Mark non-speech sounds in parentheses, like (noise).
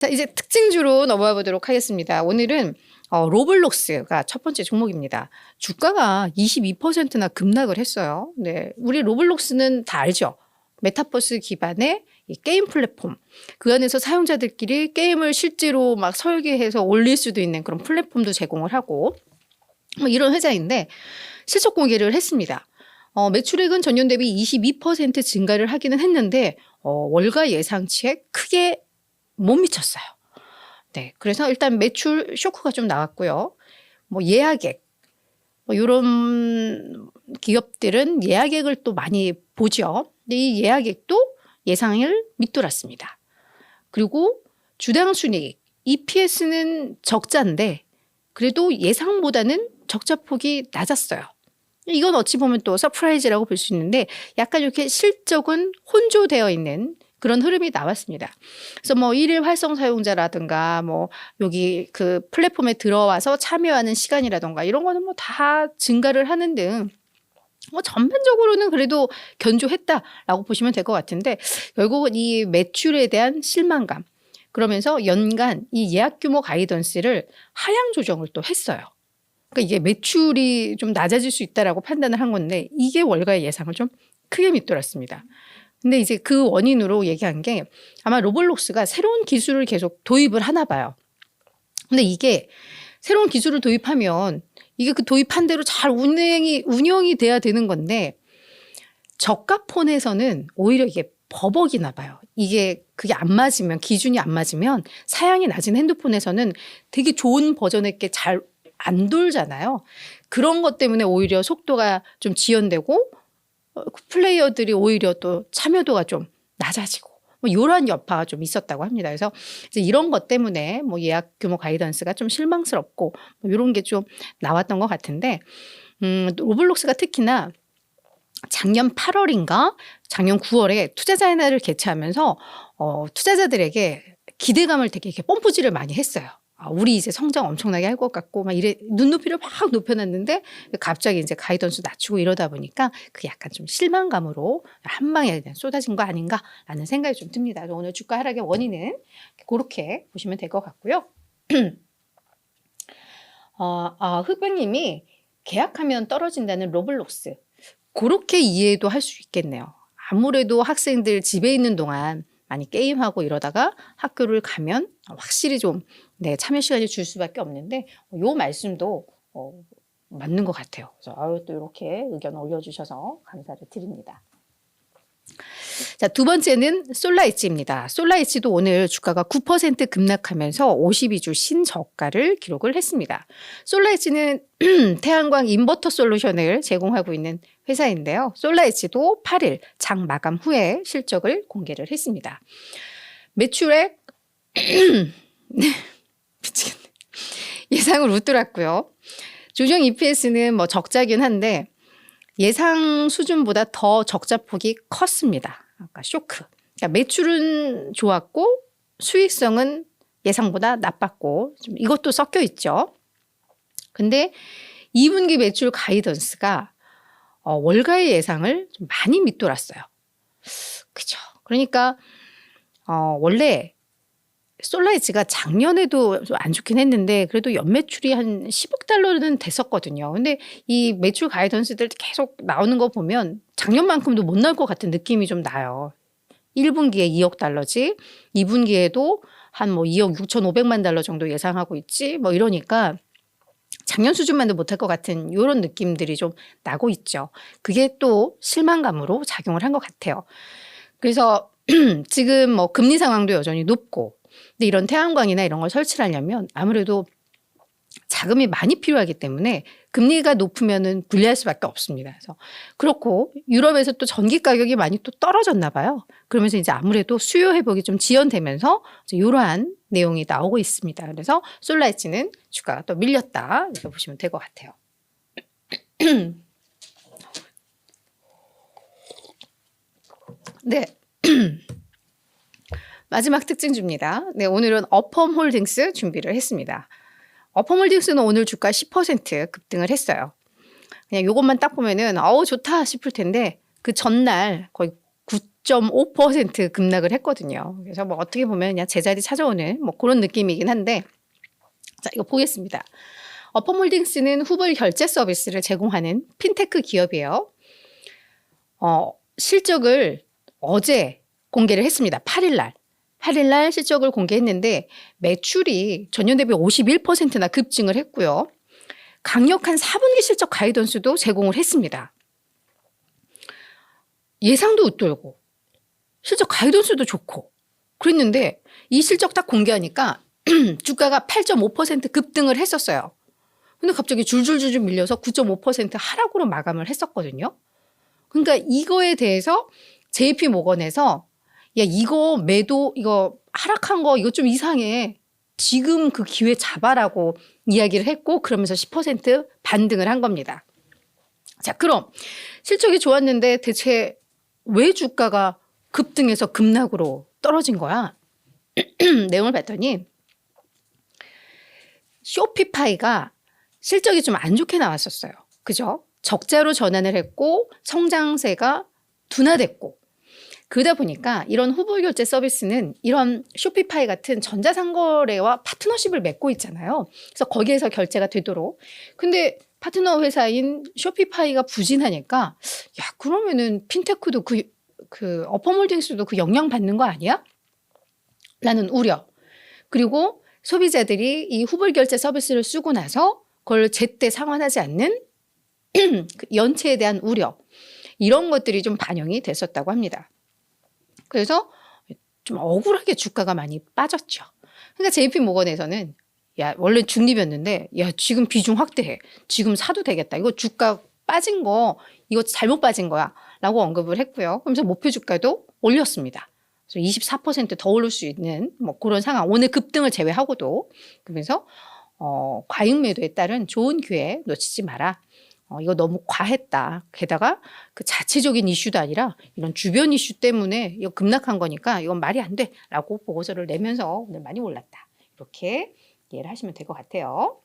자, 이제 특징주로 넘어가 보도록 하겠습니다. 오늘은 어, 로블록스가 첫 번째 종목입니다. 주가가 22%나 급락을 했어요. 네, 우리 로블록스는 다 알죠. 메타버스 기반의 이 게임 플랫폼. 그 안에서 사용자들끼리 게임을 실제로 막 설계해서 올릴 수도 있는 그런 플랫폼도 제공을 하고 뭐 이런 회사인데 실적 공개를 했습니다. 어, 매출액은 전년 대비 22% 증가를 하기는 했는데 어, 월가 예상치에 크게 못 미쳤어요. 네, 그래서 일단 매출 쇼크가 좀 나왔고요. 뭐 예약액, 뭐 이런 기업들은 예약액을 또 많이 보죠. 근데 이 예약액도 예상을 밑돌았습니다. 그리고 주당 순이익, EPS는 적자인데 그래도 예상보다는 적자 폭이 낮았어요. 이건 어찌 보면 또 서프라이즈라고 볼 수 있는데 약간 이렇게 실적은 혼조되어 있는 그런 흐름이 나왔습니다. 그래서 뭐 일일 활성 사용자라든가 뭐 여기 그 플랫폼에 들어와서 참여하는 시간이라든가 이런 거는 뭐 다 증가를 하는 등 뭐 전반적으로는 그래도 견조했다라고 보시면 될 것 같은데 결국은 이 매출에 대한 실망감 그러면서 연간 이 예약 규모 가이던스를 하향 조정을 또 했어요. 그러니까 이게 매출이 좀 낮아질 수 있다라고 판단을 한 건데 이게 월가의 예상을 좀 크게 밑돌았습니다. 근데 이제 그 원인으로 얘기한 게 아마 로블록스가 새로운 기술을 계속 도입을 하나 봐요. 근데 이게 새로운 기술을 도입하면 이게 그 도입한 대로 잘 운행이 운영이 돼야 되는 건데 저가 폰에서는 오히려 이게 버벅이나 봐요. 이게 그게 안 맞으면 기준이 안 맞으면 사양이 낮은 핸드폰에서는 되게 좋은 버전의 게 잘 안 돌잖아요. 그런 것 때문에 오히려 속도가 좀 지연되고 어, 플레이어들이 오히려 또 참여도가 좀 낮아지고 뭐 이러한 여파가 좀 있었다고 합니다. 그래서 이제 이런 것 때문에 뭐 예약 규모 가이던스가 좀 실망스럽고 뭐 이런 게 좀 나왔던 것 같은데 음, 로블록스가 특히나 작년 8월인가 작년 9월에 투자자의 날을 개최하면서 어, 투자자들에게 기대감을 되게 이렇게 뽐뿌지를 많이 했어요. 아, 우리 이제 성장 엄청나게 할 것 같고 막 이래 눈높이를 막 높여놨는데 갑자기 이제 가이던스 낮추고 이러다 보니까 그 약간 좀 실망감으로 한 방에 그냥 쏟아진 거 아닌가라는 생각이 좀 듭니다. 오늘 주가 하락의 원인은 그렇게 보시면 될 것 같고요. (clears throat) 어, 아, 흑백님이 계약하면 떨어진다는 로블록스 그렇게 이해도 할 수 있겠네요. 아무래도 학생들 집에 있는 동안 많이 게임하고 이러다가 학교를 가면 확실히 좀 네, 참여 시간이 줄 수밖에 없는데 요 말씀도 어, 맞는 것 같아요. 그래서 아유, 또 이렇게 의견 올려주셔서 감사를 드립니다. 자, 두 번째는 솔라이치입니다. 솔라이치도 오늘 주가가 9% 급락하면서 52주 신저가를 기록을 했습니다. 솔라이치는 (clears throat) 태양광 인버터 솔루션을 제공하고 있는 회사인데요. 솔라이치도 8일 장 마감 후에 실적을 공개를 했습니다. 매출액 (clears throat) 미치겠네. 예상을 웃돌았고요. 조정 EPS는 뭐 적자긴 한데 예상 수준보다 더 적자 폭이 컸습니다. 아까 쇼크. 그러니까 매출은 좋았고 수익성은 예상보다 나빴고 좀 이것도 섞여 있죠. 근데 2분기 매출 가이던스가 어, 월가의 예상을 좀 많이 밑돌았어요. 그죠. 그러니까 어, 원래 솔라이즈가 작년에도 좀 안 좋긴 했는데 그래도 연매출이 한 10억 달러는 됐었거든요. 근데 이 매출 가이던스들 계속 나오는 거 보면 작년만큼도 못 나올 것 같은 느낌이 좀 나요. 1분기에 2억 달러지, 2분기에도 한 뭐 2억 6천5백만 달러 정도 예상하고 있지, 뭐 이러니까 작년 수준만도 못할 것 같은 이런 느낌들이 좀 나고 있죠. 그게 또 실망감으로 작용을 한 것 같아요. 그래서 (clears throat) 지금 뭐 금리 상황도 여전히 높고 근데 이런 태양광이나 이런 걸 설치를 하려면 아무래도 자금이 많이 필요하기 때문에 금리가 높으면은 불리할 수밖에 없습니다. 그래서 그렇고 유럽에서 또 전기 가격이 많이 또 떨어졌나 봐요. 그러면서 이제 아무래도 수요 회복이 좀 지연되면서 이러한 내용이 나오고 있습니다. 그래서 솔라이치는 주가가 또 밀렸다 이렇게 보시면 될 것 같아요. (clears throat) 네. (clears throat) 마지막 특징주입니다. 네, 오늘은 어펌 홀딩스 준비를 했습니다. 어펌 홀딩스는 오늘 주가 10% 급등을 했어요. 그냥 이것만 딱 보면은 어우 좋다 싶을 텐데 그 전날 거의 6.5% 급락을 했거든요. 그래서 뭐 어떻게 보면 그냥 제자리 찾아오는 뭐 그런 느낌이긴 한데 자, 이거 보겠습니다. 어퍼몰딩스는 후불 결제 서비스를 제공하는 핀테크 기업이에요. 어, 실적을 어제 공개를 했습니다. 8일 날. 8일 날 실적을 공개했는데 매출이 전년 대비 51%나 급증을 했고요. 강력한 4분기 실적 가이던스도 제공을 했습니다. 예상도 웃돌고 실적 가이던스도 좋고 그랬는데 이 실적 딱 공개하니까 (clears throat) 주가가 8.5% 급등을 했었어요. 근데 갑자기 줄줄줄줄 밀려서 9.5% 하락으로 마감을 했었거든요. 그러니까 이거에 대해서 JP 모건에서 야 이거 매도 이거 하락한 거 이거 좀 이상해. 지금 그 기회 잡아라고 이야기를 했고 그러면서 10% 반등을 한 겁니다. 자, 그럼 실적이 좋았는데 대체 왜 주가가 급등해서 급락으로 떨어진 거야? (clears throat) 내용을 봤더니 쇼피파이가 실적이 좀 안 좋게 나왔었어요. 그죠? 적자로 전환을 했고 성장세가 둔화됐고 그러다 보니까 이런 후불 결제 서비스는 이런 쇼피파이 같은 전자상거래와 파트너십을 맺고 있잖아요. 그래서 거기에서 결제가 되도록. 근데 파트너 회사인 쇼피파이가 부진하니까 야 그러면은 핀테크도 그, 그 어퍼몰딩스도 그 영향 받는 거 아니야? 라는 우려. 그리고 소비자들이 이 후불 결제 서비스를 쓰고 나서 그걸 제때 상환하지 않는 (clears throat) 그 연체에 대한 우려. 이런 것들이 좀 반영이 됐었다고 합니다. 그래서 좀 억울하게 주가가 많이 빠졌죠. 그러니까 JP 모건에서는 야, 원래 중립이었는데 야, 지금 비중 확대해. 지금 사도 되겠다. 이거 주가 빠진 거 이거 잘못 빠진 거야. 라고 언급을 했고요. 그러면서 목표 주가도 올렸습니다. 그래서 24%더 오를 수 있는 뭐 그런 상황. 오늘 급등을 제외하고도 그러면서 어, 과잉 매도에 따른 좋은 기회 놓치지 마라. 어, 이거 너무 과했다. 게다가 그 자체적인 이슈도 아니라 이런 주변 이슈 때문에 이거 급락한 거니까 이건 말이 안 돼. 라고 보고서를 내면서 오늘 많이 올랐다. 이렇게 이해를 하시면 될 것 같아요.